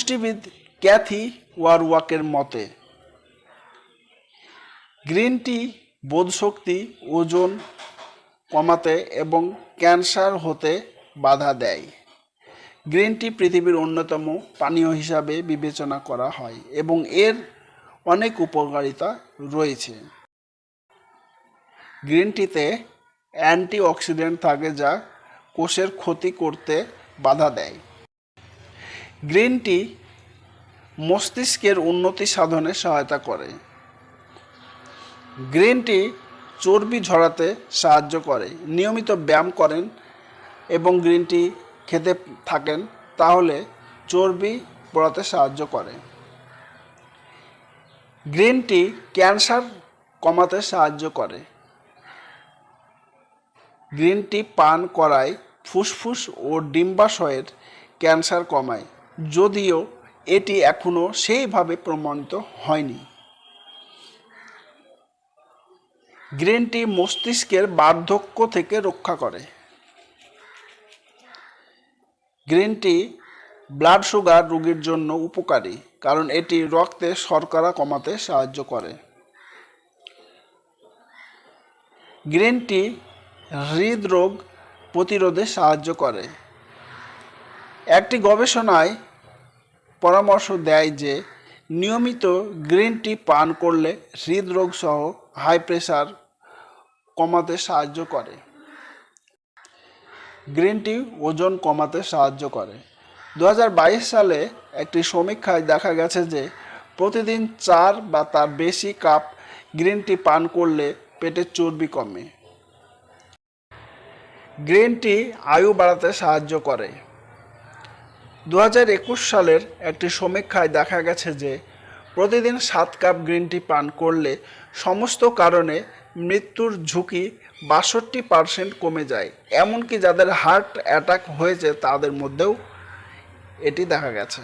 পুষ্টিবিদ Kathy ওয়ারওয়াকের মতে, green tea বোধশক্তি ওজন কমাতে এবং ক্যান্সার হতে বাধা দেয়। গ্রিন টি পৃথিবীর অন্যতম পানীয় হিসাবে বিবেচনা করা হয় এবং এর অনেক উপকারিতা রয়েছে। গ্রিন টিতে অ্যান্টিঅক্সিডেন্ট থাকে যা কোষের ক্ষতি করতে বাধা দেয়। গ্রিন টি মস্তিষ্কের উন্নতি সাধনে সহায়তা করে। গ্রিন টি চর্বি ঝরাতে সাহায্য করে, নিয়মিত ব্যায়াম করেন এবং গ্রিন টি খেতে থাকেন, তাহলে চর্বি পড়াতে সাহায্য করে। গ্রিন টি ক্যান্সার কমাতে সাহায্য করে। গ্রিন টি পান করায় ফুসফুস ও ডিম্বাশয়ের ক্যান্সার কমায়। যদিও এটি এখনও সেইভাবে প্রমাণিত হয়নি। গ্রিন টি মস্তিষ্কের বার্ধক্য থেকে রক্ষা করে। গ্রিন টি ব্লাড সুগার রোগীর জন্য উপকারী, কারণ এটি রক্তে শর্করা কমাতে সাহায্য করে। গ্রিন টি হৃদরোগ প্রতিরোধে সাহায্য করে। একটি গবেষণায় পরামর্শ দেয় যে, নিয়মিত গ্রিন টি পান করলে হৃদরোগ সহ হাই প্রেশার কমাতে সাহায্য করে। গ্রিন টি ওজন কমাতে সাহায্য করে। দু হাজার বাইশ সালে একটি সমীক্ষায় দেখা গেছে যে, প্রতিদিন চার বা তার বেশি কাপ গ্রিন টি পান করলে পেটের চর্বি কমে। গ্রিন টি আয়ু বাড়াতে সাহায্য করে। দু হাজার একুশ সালের একটি সমীক্ষায় দেখা গেছে যে প্রতিদিন সাত কাপ গ্রিন টি পান করলে সমস্ত কারণে মৃত্যুর ঝুঁকি বাষট্টি পারসেন্ট কমে যায়। এমনকি যাদের হার্ট অ্যাটাক হয়েছে তাদের মধ্যেও এটি দেখা গেছে।